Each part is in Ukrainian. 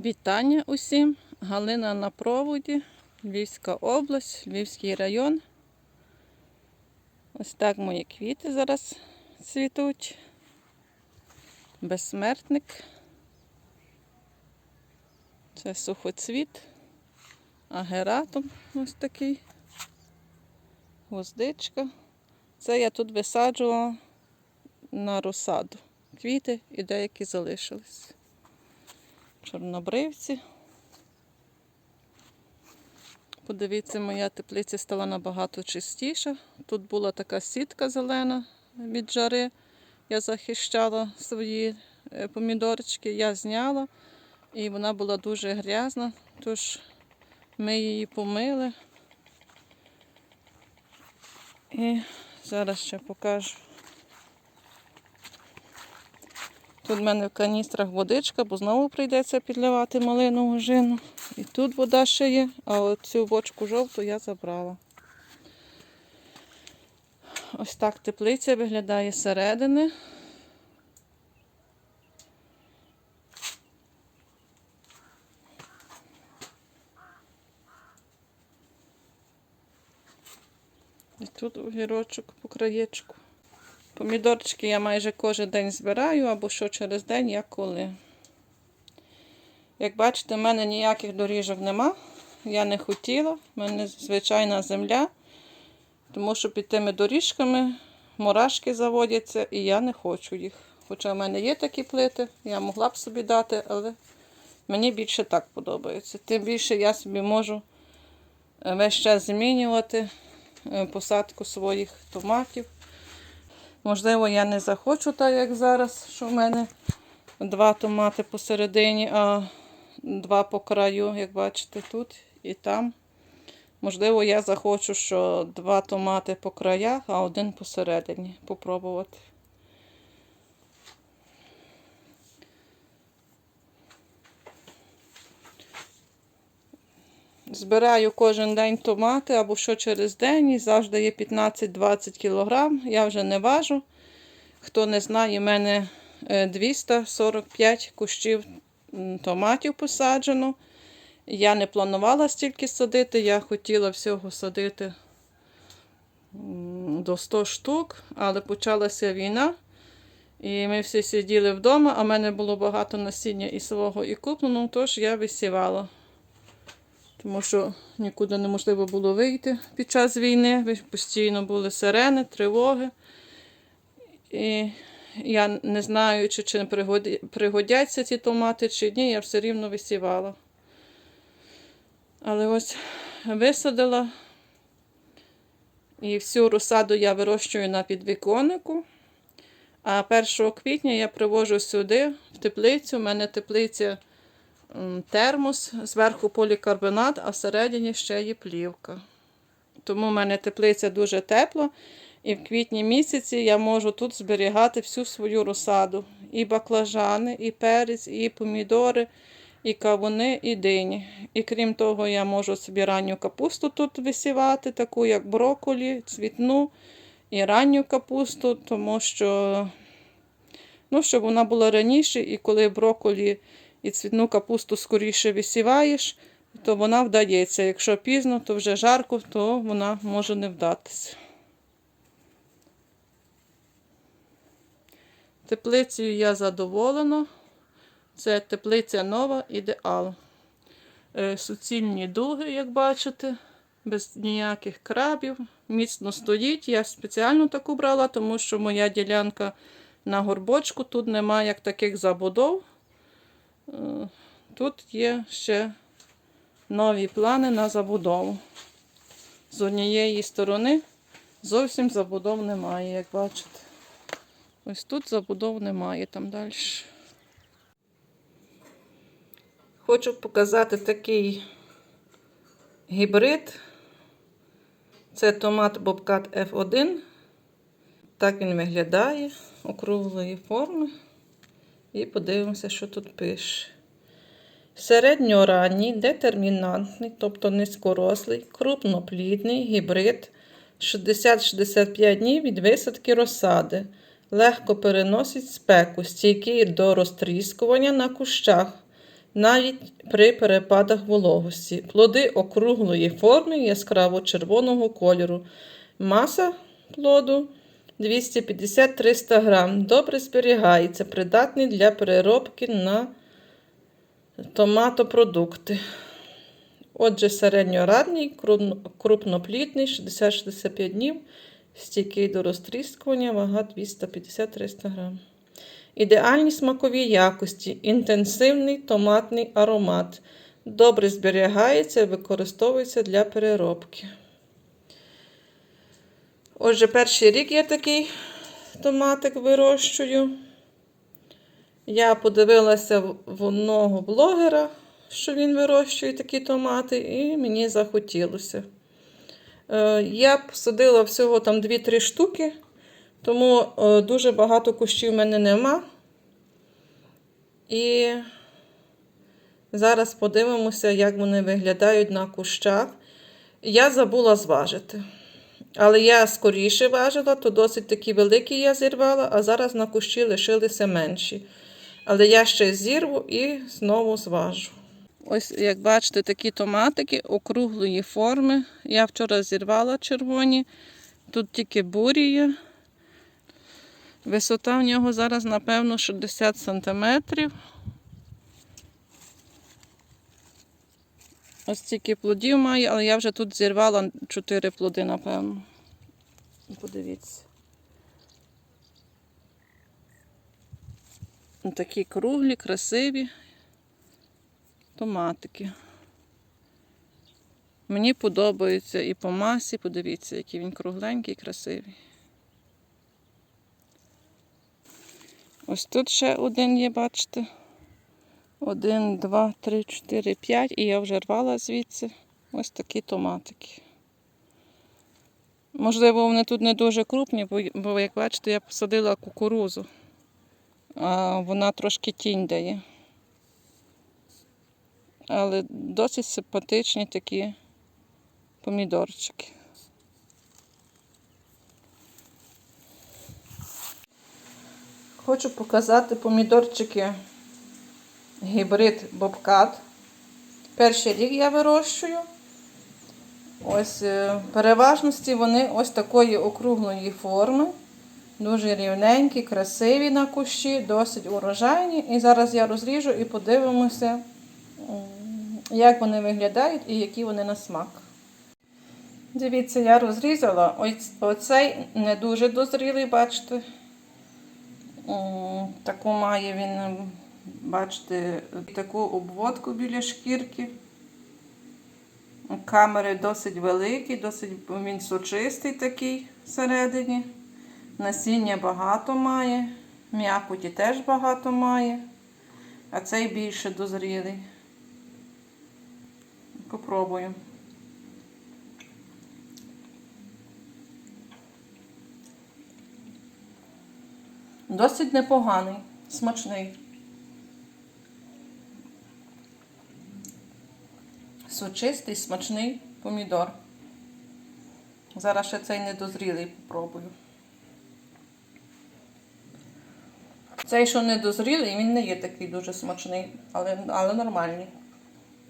Вітання усім. Галина на проводі, Львівська область, Львівський район. Ось так мої квіти зараз цвітуть. Безсмертник. Це сухоцвіт. Агератум ось такий. Гвоздичка. Це я тут висаджувала на розсаду. Квіти і деякі залишились чорнобривці. Подивіться, моя теплиця стала набагато чистіша. Тут була така сітка зелена від жари. Я захищала свої е, помідорчики, я зняла, і вона була дуже грязна, тож ми її помили. І зараз ще покажу. Тут в мене в каністрах водичка, бо знову прийдеться підливати малинову жину. І тут вода ще є, а оцю бочку жовту я забрала. Ось так теплиця виглядає зсередини. І тут огірочок по краєчку. Помідорчики я майже кожен день збираю, або що через день, як коли. Як бачите, в мене ніяких доріжок нема. Я не хотіла, в мене звичайна земля, тому що під тими доріжками мурашки заводяться і я не хочу їх. Хоча в мене є такі плити, я могла б собі дати, але мені більше так подобається. Тим більше я собі можу е, весь час змінювати е, посадку своїх томатів. Можливо, я не захочу так, як зараз, що в мене два томати посередині, а два по краю, як бачите, тут і там. Можливо, я захочу, що два томати по краях, а один посередині. Попробувати. Збираю кожен день томати або що через день, і завжди є 15-20 кг. Я вже не важу. Хто не знає, в мене е, 245 кущів томатів посаджено. Я не планувала стільки садити, я хотіла всього садити до 100 штук, але почалася війна. І ми всі сиділи вдома, а в мене було багато насіння і свого, і купленого, тож я висівала тому що нікуди неможливо було вийти під час війни. Постійно були сирени, тривоги. І я не знаю, чи, чи пригодяться ці томати, чи ні, я все рівно висівала. Але ось висадила. І всю розсаду я вирощую на підвіконнику. А 1 квітня я привожу сюди, в теплицю. У мене теплиця термос, зверху полікарбонат, а всередині ще є плівка. Тому в мене теплиця дуже тепла. І в квітні місяці я можу тут зберігати всю свою розсаду. І баклажани, і перець, і помідори, і кавуни, і дині. І крім того, я можу собі ранню капусту тут висівати, таку як брокколі, цвітну і ранню капусту, тому що, ну, щоб вона була раніше, і коли брокколі і цвітну капусту скоріше висіваєш, то вона вдається. Якщо пізно, то вже жарко, то вона може не вдатися. Теплицею я задоволена. Це теплиця нова ідеал. Е, Суцільні дуги, як бачите, без ніяких крабів. Міцно стоїть. Я спеціально таку брала, тому що моя ділянка на горбочку, тут немає як таких забудов. Тут є ще нові плани на забудову. З однієї сторони зовсім забудов немає, як бачите. Ось тут забудов немає, там далі. Хочу показати такий гібрид. Це томат Бобкат F1. Так він виглядає округлої форми. І подивимося, що тут пише. Середньоранній, детермінантний, тобто низькорослий, крупноплідний гібрид 60-65 днів від висадки розсади. Легко переносить спеку, стійкий до розтріскування на кущах. навіть при перепадах вологості. Плоди округлої форми яскраво червоного кольору. Маса плоду 250-300 грам. Добре зберігається, придатний для переробки на томатопродукти. Отже, середньорадний, крупно- крупноплідний, 60-65 днів, стійкий до розтріскування, вага 250-300 грам. Ідеальні смакові якості, інтенсивний томатний аромат. Добре зберігається і використовується для переробки. Отже, перший рік я такий томатик вирощую. Я подивилася в одного блогера, що він вирощує такі томати, і мені захотілося. Е, Я посадила всього там 2-3 штуки, тому е, дуже багато кущів в мене нема. І зараз подивимося, як вони виглядають на кущах. Я забула зважити. Але я скоріше важила, то досить такі великі я зірвала, а зараз на кущі лишилися менші. Але я ще зірву і знову зважу. Ось, як бачите, такі томатики округлої форми. Я вчора зірвала червоні, тут тільки бурі є. Висота в нього зараз, напевно, 60 см. Ось стільки плодів має, але я вже тут зірвала 4 плоди, напевно. Подивіться. Такі круглі, красиві томатики. Мені подобаються і по масі, подивіться, який він кругленький, красивий. Ось тут ще один є, бачите. Один, два, три, чотири, п'ять. І я вже рвала звідси ось такі томатики. Можливо, вони тут не дуже крупні, бо, як бачите, я посадила кукурузу, а вона трошки тінь дає. Але досить симпатичні такі помідорчики. Хочу показати помідорчики гібрид Бобкат. Перший рік я вирощую. Ось е, переважності вони ось такої округлої форми. Дуже рівненькі, красиві на кущі, досить урожайні. І зараз я розріжу і подивимося, як вони виглядають і які вони на смак. Дивіться, я розрізала. Ось оцей не дуже дозрілий, бачите. Таку має він, бачите, таку обводку біля шкірки. Камери досить великі, досить він сочистий такий всередині. Насіння багато має, м'якоті теж багато має, а цей більше дозрілий. Попробую. Досить непоганий, смачний. Сочистий, смачний помідор. Зараз ще цей недозрілий попробую. Цей, що недозрілий, він не є такий дуже смачний, але, але нормальний.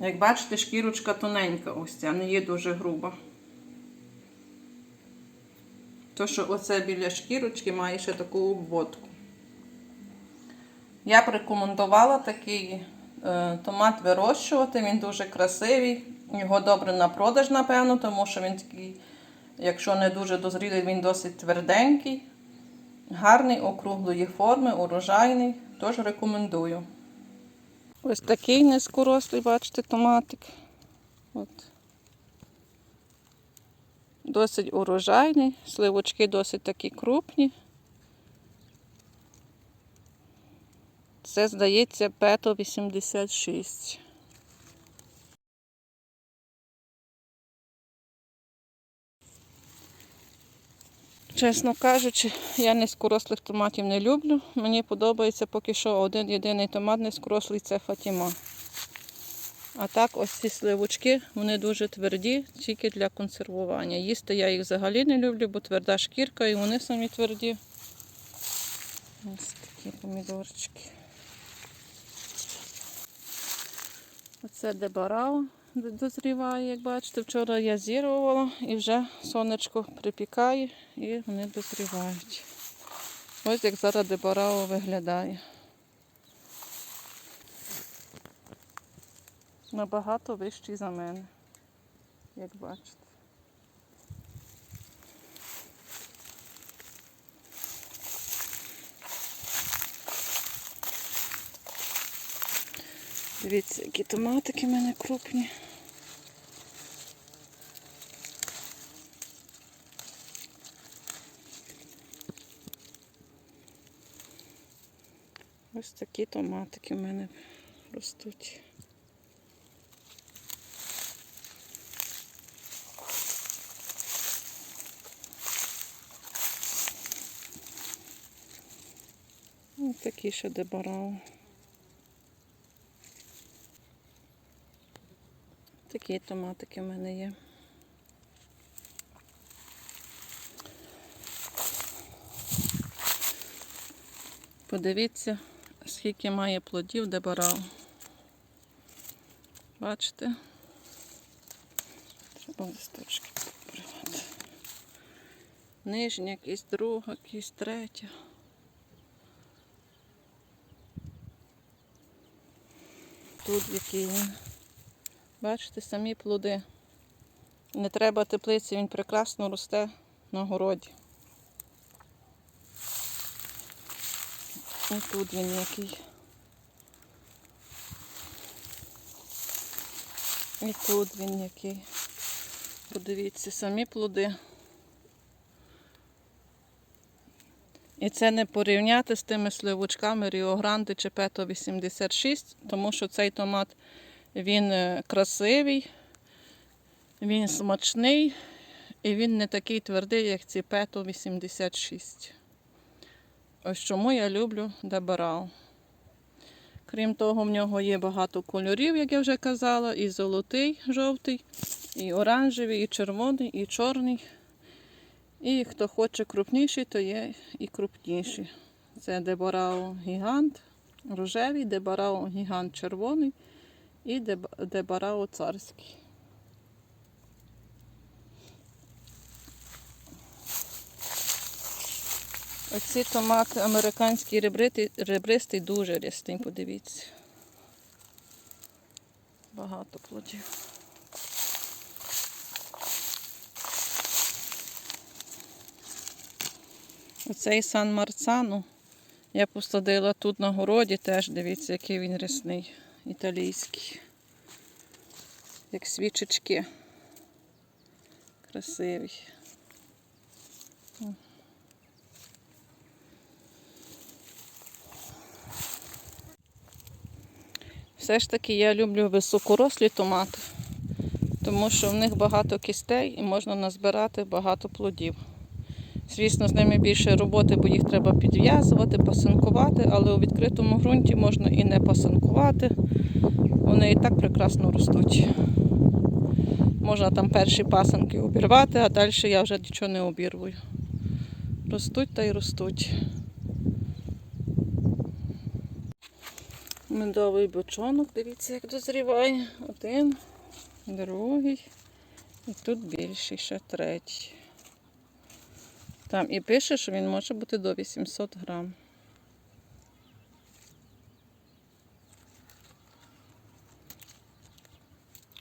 Як бачите, шкірочка тоненька, ось ця, не є дуже груба. То, що оце біля шкірочки має ще таку обводку. Я б рекомендувала такий томат вирощувати, він дуже красивий. Його добре на продаж, напевно, тому що він такий, якщо не дуже дозрілий, він досить тверденький. Гарний, округлої форми, урожайний, тож рекомендую. Ось такий низькорослий, бачите, томатик. От. Досить урожайний, сливочки досить такі крупні. Це, здається, пето 86. Чесно кажучи, я низькорослих томатів не люблю. Мені подобається поки що один єдиний томат низькорослий це Фатіма. А так ось ці сливочки, вони дуже тверді, тільки для консервування. Їсти я їх взагалі не люблю, бо тверда шкірка і вони самі тверді. Ось такі помідорчики. Оце дебарау дозріває, як бачите. Вчора я зірвувала і вже сонечко припікає і вони дозрівають. Ось як зараз дебарау виглядає. Набагато вищий за мене, як бачите. Дивіться, які томатики в мене крупні. Ось такі томатики в мене ростуть. Ось такі ще дебарау. Такі томатики в мене є. Подивіться, скільки має плодів дебарау. Бачите? Треба листочки попривати. Нижня, якась друга, якась третя. Тут який він. Бачите, самі плоди. Не треба теплиці, він прекрасно росте на городі. І тут він який. І тут він який. Подивіться, самі плоди. І це не порівняти з тими сливочками Ріо чи Пето 86, тому що цей томат він е, красивий, він смачний і він не такий твердий, як ці Пето 86. Ось чому я люблю Дебарау. Крім того, в нього є багато кольорів, як я вже казала, і золотий, жовтий, і оранжевий, і червоний, і чорний. І хто хоче крупніший, то є і крупніші. Це Дебарао гігант рожевий, Дебарао гігант червоний і Деб- Дебарао царський. Оці томати американський ребритий, ребристий дуже рястий, подивіться. Багато плодів. Оцей Сан Марцану я посадила тут на городі теж, дивіться, який він рясний, італійський. Як свічечки. Красивий. Все ж таки я люблю високорослі томати, тому що в них багато кістей і можна назбирати багато плодів. Звісно, з ними більше роботи, бо їх треба підв'язувати, пасинкувати, але у відкритому ґрунті можна і не пасинкувати. Вони і так прекрасно ростуть. Можна там перші пасинки обірвати, а далі я вже нічого не обірвую. Ростуть та й ростуть. Медовий бочонок, дивіться, як дозріває. Один, другий. І тут більший, ще третій. Там і пише, що він може бути до 800 грам.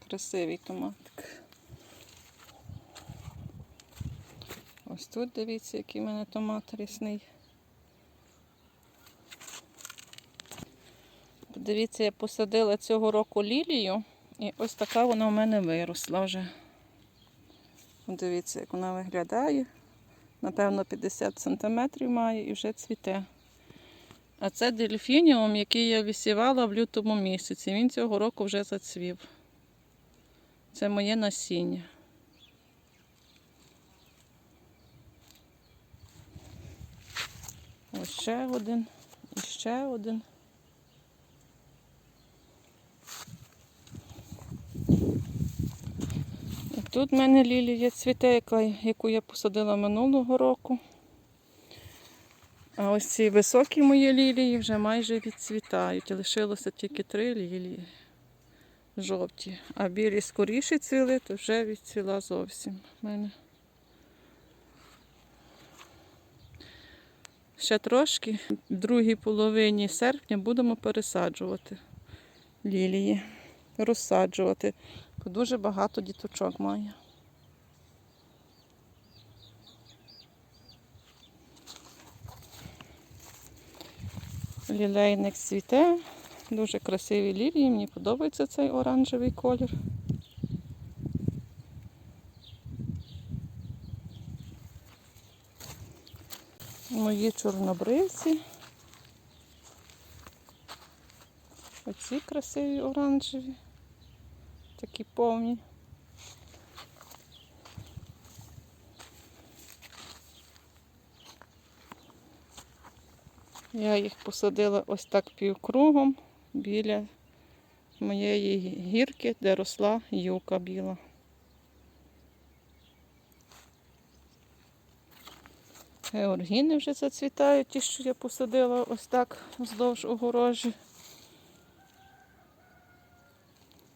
Красивий томатик. Ось тут дивіться, який в мене томат рісний. Подивіться, я посадила цього року лілію, і ось така вона в мене виросла вже. Дивіться, як вона виглядає. Напевно, 50 см має і вже цвіте. А це дельфініум, який я висівала в лютому місяці. Він цього року вже зацвів. Це моє насіння. Ось ще один і ще один. І тут в мене лілія цвіте, яку я посадила минулого року. А ось ці високі мої лілії вже майже відцвітають. Лишилося тільки три лілії. Жовті. А білі скоріше цвіли, то вже відцвіла зовсім в мене. Ще трошки, в другій половині серпня будемо пересаджувати лілії, розсаджувати. Бо Дуже багато діточок має. Лілейник цвіте. Дуже красиві лілії, мені подобається цей оранжевий колір. Мої чорнобривці. Оці красиві оранжеві, такі повні. Я їх посадила ось так півкругом біля моєї гірки, де росла юка біла. Георгіни вже зацвітають, ті, що я посадила ось так вздовж огорожі.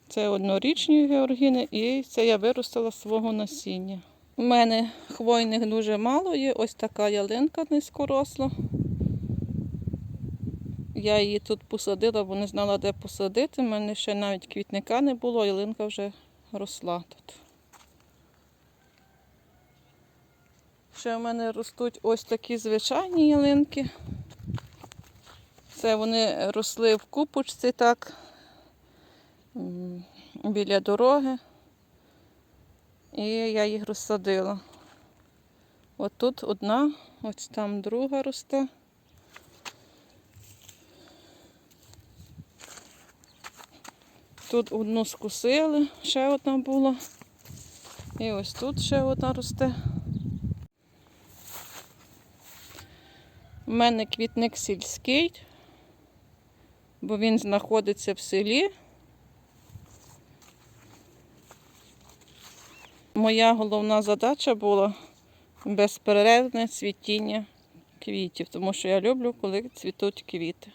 Це однорічні георгіни, і це я виростила свого насіння. У мене хвойних дуже мало є, ось така ялинка низькоросла. Я її тут посадила, бо не знала, де посадити. У мене ще навіть квітника не було, ялинка вже росла тут. Ще в мене ростуть ось такі звичайні ялинки. Це вони росли в купочці так біля дороги. І я їх розсадила. От тут одна, ось там друга росте. Тут одну скусили, ще одна була. І ось тут ще одна росте. У мене квітник сільський, бо він знаходиться в селі. Моя головна задача була безперервне цвітіння квітів, тому що я люблю, коли цвітуть квіти.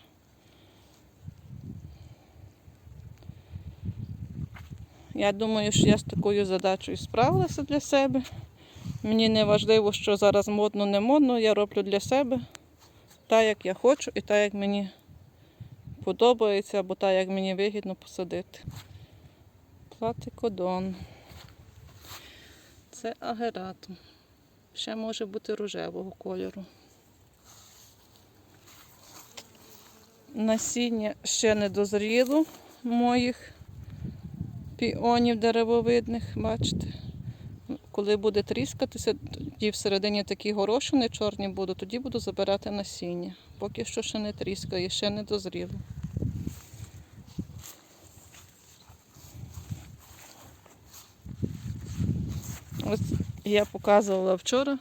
Я думаю, що я з такою задачею справилася для себе. Мені не важливо, що зараз модно, не модно, я роблю для себе так, як я хочу, і так, як мені подобається, або так, як мені вигідно посадити. Платикодон. Це агератум. Ще може бути рожевого кольору. Насіння ще не дозріло моїх піонів деревовидних, бачите. Коли буде тріскатися, тоді всередині такі горошини чорні будуть, тоді буду забирати насіння. Поки що ще не тріскає, ще не дозріло. Ось я показувала вчора.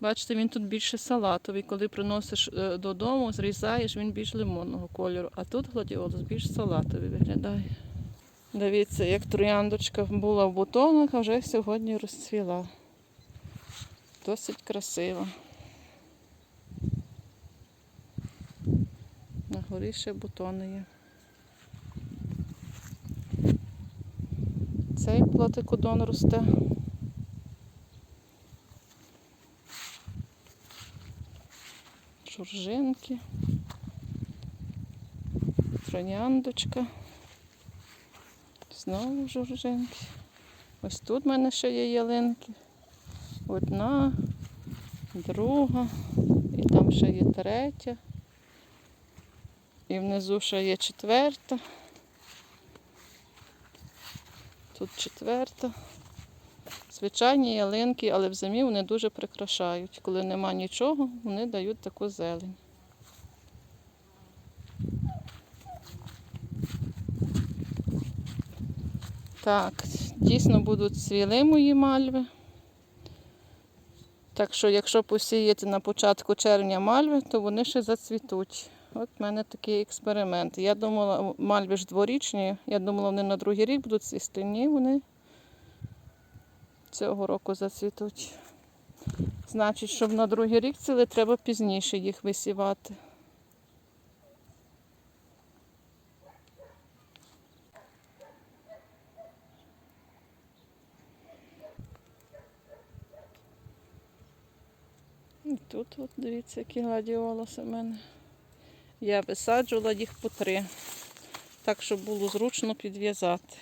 Бачите, він тут більше салатовий. Коли приносиш е, додому, зрізаєш, він більш лимонного кольору. А тут гладіолус більш салатовий виглядає. Дивіться, як трояндочка була в бутонах, а вже сьогодні розцвіла. Досить красива. На горі ще бутони є. Цей платикодон росте. Журжинки. Трояндочка. Знову журжинки. Ось тут в мене ще є ялинки. Одна, друга, і там ще є третя. І внизу ще є четверта. Тут четверта. Звичайні ялинки, але в зимі вони дуже прикрашають. Коли нема нічого, вони дають таку зелень. Так, дійсно будуть цвіли мої мальви. Так що, якщо посіяти на початку червня мальви, то вони ще зацвітуть. От в мене такий експеримент. Я думала, мальви ж дворічні, я думала, вони на другий рік будуть цвісти. Ні, вони цього року зацвітуть. Значить, щоб на другий рік цвіли, треба пізніше їх висівати. Тут, от, дивіться, які гладіолуси в мене. Я висаджувала їх по три, так, щоб було зручно підв'язати.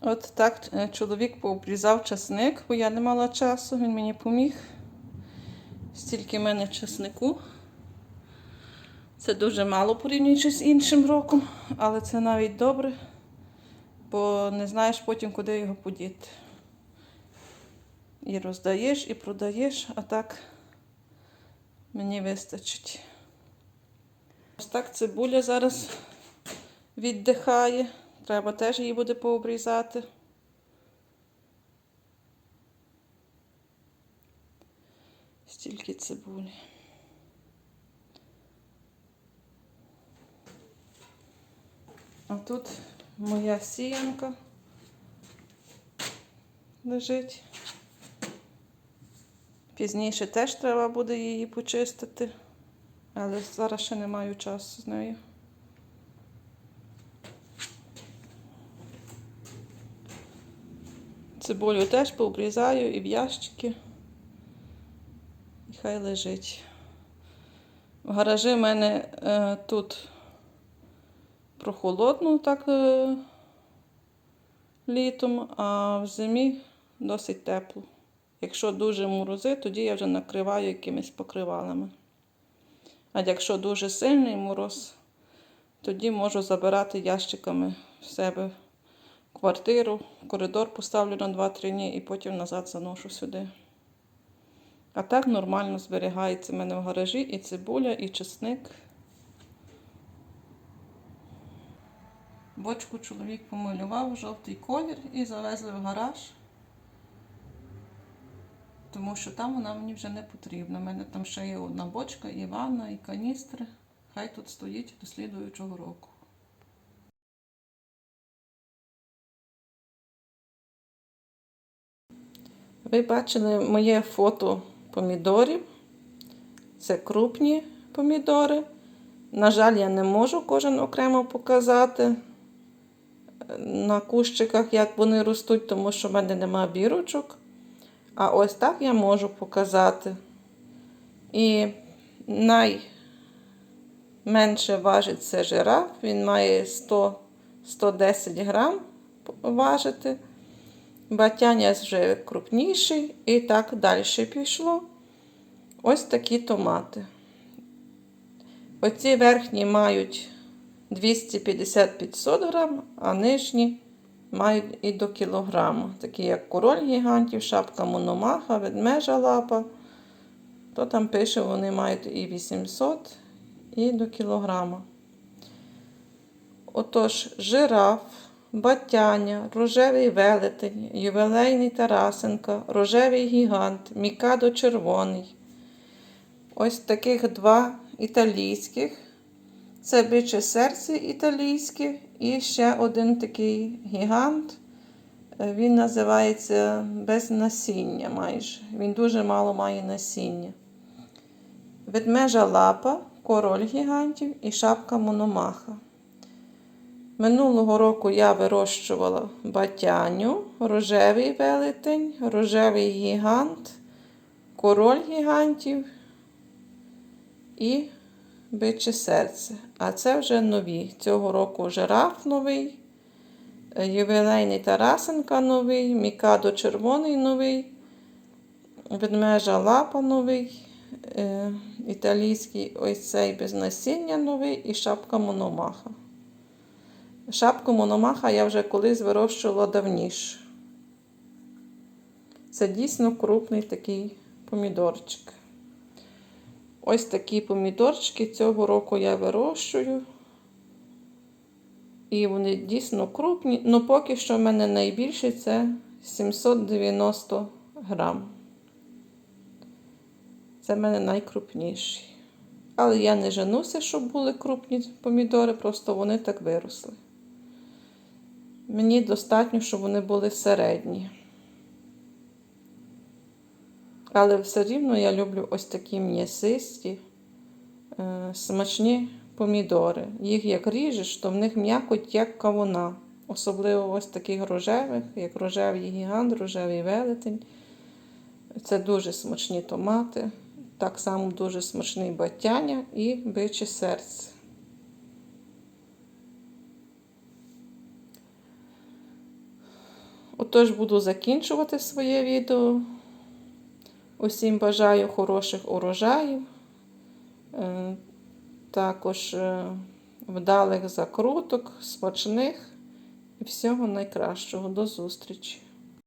От так е, чоловік пообрізав часник, бо я не мала часу, він мені поміг. Стільки в мене часнику. Це дуже мало порівнюючи з іншим роком, але це навіть добре, бо не знаєш потім, куди його подіти. І роздаєш, і продаєш, а так мені вистачить. Ось так цибуля зараз віддихає. Треба теж її буде пообрізати. Стільки цибулі. А тут моя сіянка лежить. Пізніше теж треба буде її почистити, але зараз ще не маю часу з нею. Цибулю теж пообрізаю і в ящики. І хай лежить. В гаражі в мене е, тут прохолодно так е, літом, а в зимі досить тепло. Якщо дуже морози, тоді я вже накриваю якимись покривалами. А якщо дуже сильний мороз, тоді можу забирати ящиками в себе квартиру, коридор поставлю на 2-3 дні і потім назад заношу сюди. А так нормально зберігається в мене в гаражі і цибуля, і чесник. Бочку чоловік помалював жовтий колір і завезли в гараж, тому що там вона мені вже не потрібна. У мене там ще є одна бочка, і ванна, і каністри. Хай тут стоїть до слідуючого року. Ви бачили моє фото помідорів. Це крупні помідори. На жаль, я не можу кожен окремо показати на кущиках, як вони ростуть, тому що в мене нема бірочок. А ось так я можу показати. І найменше важить це жираф. Він має 100-110 грам важити. Батяня вже крупніший і так далі пішло. Ось такі томати. Оці верхні мають 250-500 грам, а нижні мають і до кілограма. Такі як король гігантів, шапка мономаха, ведмежа лапа. То там пише, вони мають і 800, і до кілограма. Отож, жираф, батяня, рожевий велетень, ювілейний Тарасенка, рожевий гігант, мікадо червоний. Ось таких два італійських. Це биче серце італійське і ще один такий гігант. Він називається без насіння майже. Він дуже мало має насіння. Ведмежа лапа, король гігантів і шапка мономаха. Минулого року я вирощувала батяню, рожевий велетень, рожевий гігант, король гігантів і биче серце. А це вже нові. Цього року жираф новий, ювілейний Тарасенка новий, Мікадо червоний новий, ведмежа лапа новий, е, італійський ось цей без насіння новий і шапка мономаха. Шапку мономаха я вже колись вирощувала давніше. Це дійсно крупний такий помідорчик. Ось такі помідорчики цього року я вирощую. І вони дійсно крупні. Ну, поки що в мене найбільший це 790 грам. Це в мене найкрупніший. Але я не женуся, щоб були крупні помідори, просто вони так виросли. Мені достатньо, щоб вони були середні. Але все рівно я люблю ось такі м'ясисті, е, смачні помідори. Їх як ріжеш, то в них м'якоть як кавуна. Особливо ось таких рожевих, як рожевий гігант, рожевий велетень. Це дуже смачні томати. Так само дуже смачний батяня і биче серце. Отож буду закінчувати своє відео. Усім бажаю хороших урожаїв, е, також е, вдалих закруток, смачних і всього найкращого. До зустрічі!